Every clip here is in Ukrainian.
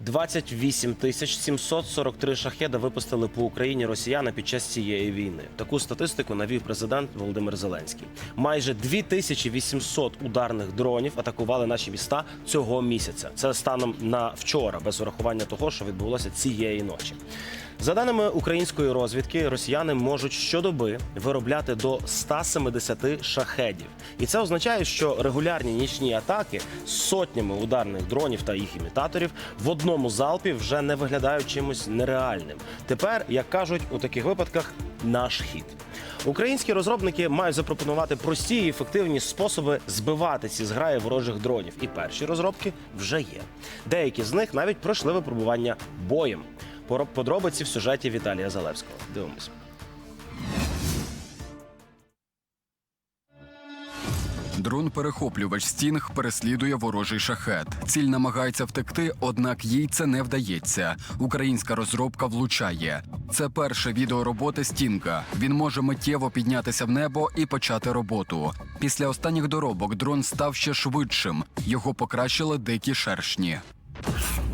28 тисяч 743 шахеда випустили по Україні росіяни під час цієї війни. Таку статистику навів президент Володимир Зеленський. Майже 2800 ударних дронів атакували наші міста цього місяця. Це станом на вчора, без урахування того, що відбулося цієї ночі. За даними української розвідки, росіяни можуть щодоби виробляти до 170 шахедів, і це означає, що регулярні нічні атаки з сотнями ударних дронів та їх імітаторів в одному залпі вже не виглядають чимось нереальним. Тепер, як кажуть, у таких випадках наш хід. Українські розробники мають запропонувати прості і ефективні способи збивати ці зграї ворожих дронів. І перші розробки вже є. Деякі з них навіть пройшли випробування боєм. Подробиці в сюжеті Віталія Залевського. Дивимось. Дрон-перехоплювач Стінг переслідує ворожий шахет. Ціль намагається втекти, однак їй це не вдається. Українська розробка влучає. Це перше відео роботи Стінга. Він може миттєво піднятися в небо і почати роботу. Після останніх доробок дрон став ще швидшим. Його покращили дикі шершні.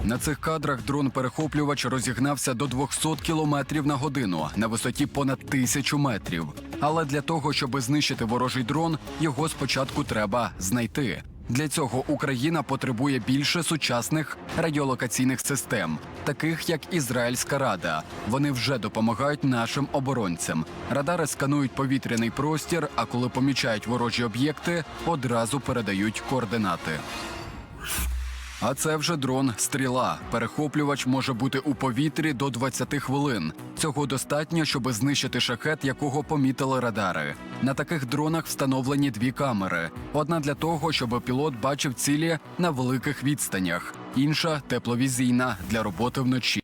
На цих кадрах дрон-перехоплювач розігнався до 200 км на годину на висоті понад тисячу метрів. Але для того, щоб знищити ворожий дрон, його спочатку треба знайти. Для цього Україна потребує більше сучасних радіолокаційних систем, таких як Ізраїльська рада. Вони вже допомагають нашим оборонцям. Радари сканують повітряний простір, а коли помічають ворожі об'єкти, одразу передають координати. А це вже дрон стріла. Перехоплювач може бути у повітрі до 20 хвилин. Цього достатньо, щоб знищити шахет, якого помітили радари. На таких дронах встановлені дві камери: одна для того, щоб пілот бачив цілі на великих відстанях, інша тепловізійна для роботи вночі.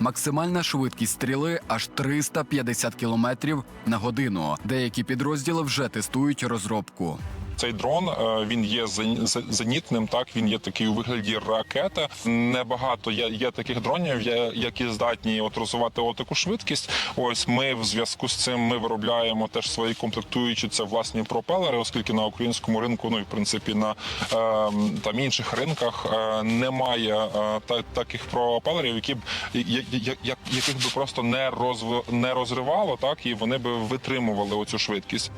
Максимальна швидкість стріли аж 350 км на годину. Деякі підрозділи вже тестують розробку. Цей дрон е, він є зен- зенітним. Так він є такий у вигляді ракети. Небагато є, є таких дронів, які здатні от розвивати от таку швидкість. Ось ми в зв'язку з цим ми виробляємо теж свої комплектуючі це власні пропелери, оскільки на українському ринку, ну і в принципі на е, там інших ринках е, немає е, та, таких пропелерів, які б яких би просто не розв... не розривало, так і вони би витримували оцю швидкість.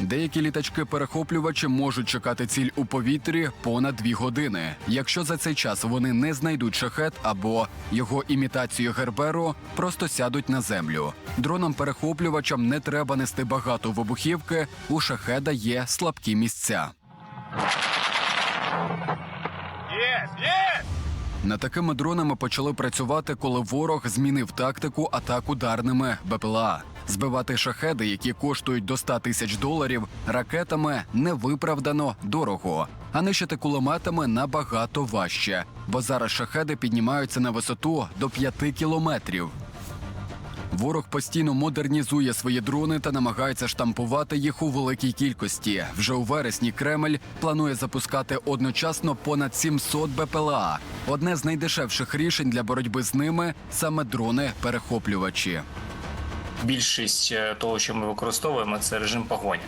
Деякі літачки-перехоплювачі можуть чекати ціль у повітрі понад дві години. Якщо за цей час вони не знайдуть шахет або його імітацію герберу, просто сядуть на землю. Дронам-перехоплювачам не треба нести багато вибухівки. У шахеда є слабкі місця. Над такими дронами почали працювати, коли ворог змінив тактику атак ударними БПЛА. Збивати шахеди, які коштують до 100 тисяч доларів, ракетами невиправдано дорого. А нищити кулеметами набагато важче, бо зараз шахеди піднімаються на висоту до 5 кілометрів. Ворог постійно модернізує свої дрони та намагається штампувати їх у великій кількості. Вже у вересні Кремль планує запускати одночасно понад 700 БПЛА. Одне з найдешевших рішень для боротьби з ними саме дрони-перехоплювачі. Більшість е, того, що ми використовуємо, це режим погоні.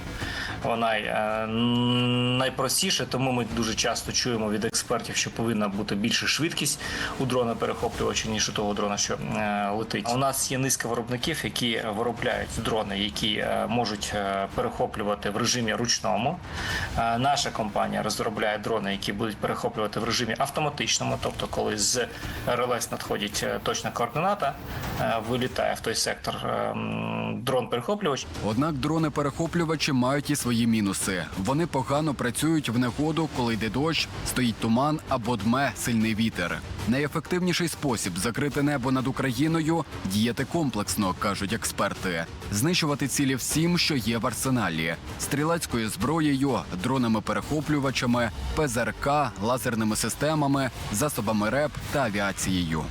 Вона е, найпростіша, тому ми дуже часто чуємо від експертів, що повинна бути більша швидкість у дрона перехоплювача, ніж у того дрона, що е, летить. У нас є низка виробників, які виробляють дрони, які е, можуть перехоплювати в режимі ручному. Наша компанія розробляє дрони, які будуть перехоплювати в режимі автоматичному, тобто, коли з РЛС надходить точна координата, вилітає в той сектор е, дрон-перехоплювач. Однак дрони-перехоплювачі мають і свої мінуси. Вони погано працюють в негоду, коли йде дощ, стоїть туман або дме сильний вітер. Найефективніший спосіб закрити небо над Україною діяти комплексно, кажуть експерти. Знищувати цілі всім, що є в арсеналі: стрілецькою зброєю, дронами-перехоплювачами, ПЗРК, лазерними системами, засобами РЕП та авіацією.